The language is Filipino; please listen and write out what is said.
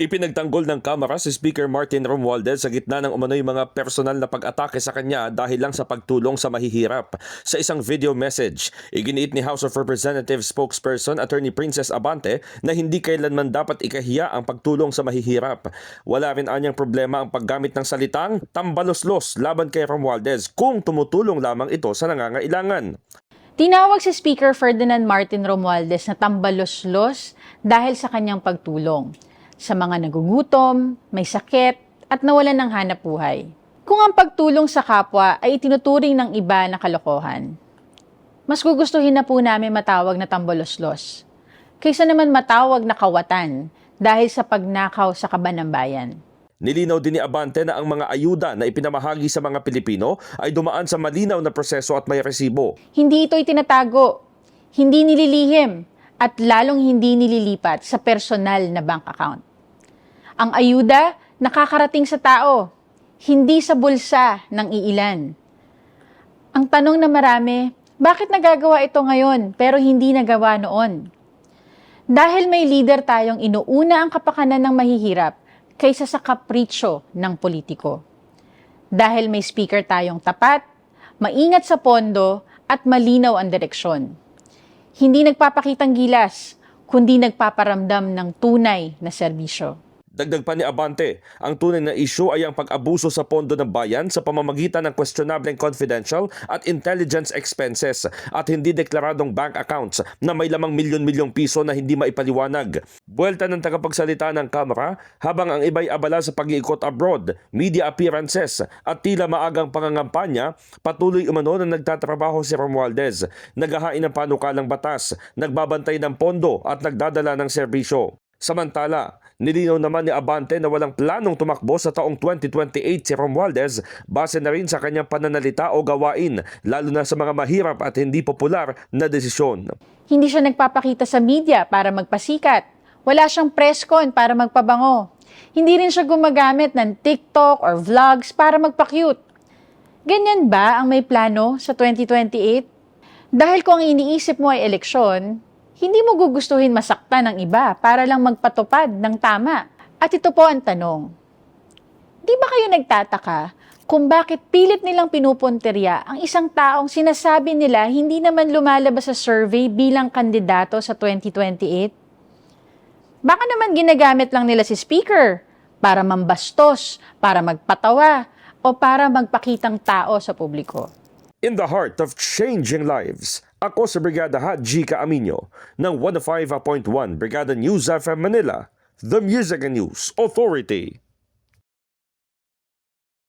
Ipinagtanggol ng Kamara si Speaker Martin Romualdez sa gitna ng umano'y mga personal na pag-atake sa kanya dahil lang sa pagtulong sa mahihirap. Sa isang video message, iginiit ni House of Representatives spokesperson Attorney Princess Abante na hindi kailanman dapat ikahiya ang pagtulong sa mahihirap. Wala rin anyang problema ang paggamit ng salitang tambaloslos laban kay Romualdez kung tumutulong lamang ito sa nangangailangan. Tinawag si Speaker Ferdinand Martin Romualdez na tambaloslos dahil sa kanyang pagtulong sa mga nagugutom, may sakit, at nawalan ng hanap buhay. Kung ang pagtulong sa kapwa ay itinuturing ng iba na kalokohan, mas gugustuhin na po namin matawag na tambaloslos kaysa naman matawag na kawatan dahil sa pagnakaw sa kaban ng bayan. Nilinaw din ni Abante na ang mga ayuda na ipinamahagi sa mga Pilipino ay dumaan sa malinaw na proseso at may resibo. Hindi ito itinatago, hindi nililihim, at lalong hindi nililipat sa personal na bank account. Ang ayuda nakakarating sa tao, hindi sa bulsa ng iilan. Ang tanong na marami, bakit nagagawa ito ngayon pero hindi nagawa noon? Dahil may leader tayong inuuna ang kapakanan ng mahihirap kaysa sa kapritsyo ng politiko. Dahil may speaker tayong tapat, maingat sa pondo at malinaw ang direksyon. Hindi nagpapakitang gilas, kundi nagpaparamdam ng tunay na serbisyo. Dagdag pa ni Abante, ang tunay na isyu ay ang pag-abuso sa pondo ng bayan sa pamamagitan ng questionable confidential at intelligence expenses at hindi deklaradong bank accounts na may lamang milyon-milyong piso na hindi maipaliwanag. Buwelta ng tagapagsalita ng Kamara habang ang iba'y abala sa pag-iikot abroad, media appearances at tila maagang pangangampanya, patuloy umano na nagtatrabaho si Romualdez, naghahain ng panukalang batas, nagbabantay ng pondo at nagdadala ng serbisyo. Samantala, nilinaw naman ni Abante na walang planong tumakbo sa taong 2028 si Romualdez base na rin sa kanyang pananalita o gawain, lalo na sa mga mahirap at hindi popular na desisyon. Hindi siya nagpapakita sa media para magpasikat. Wala siyang press con para magpabango. Hindi rin siya gumagamit ng TikTok or vlogs para magpa-cute. Ganyan ba ang may plano sa 2028? Dahil kung ang iniisip mo ay eleksyon, hindi mo gugustuhin masaktan ng iba para lang magpatupad ng tama. At ito po ang tanong. Di ba kayo nagtataka kung bakit pilit nilang pinupunterya ang isang taong sinasabi nila hindi naman lumalabas sa survey bilang kandidato sa 2028? Baka naman ginagamit lang nila si speaker para mambastos, para magpatawa, o para magpakitang tao sa publiko. In the heart of changing lives, ako si Brigada Haji Kaaminyo ng 105.1 Brigada News FM Manila, the Music and News Authority.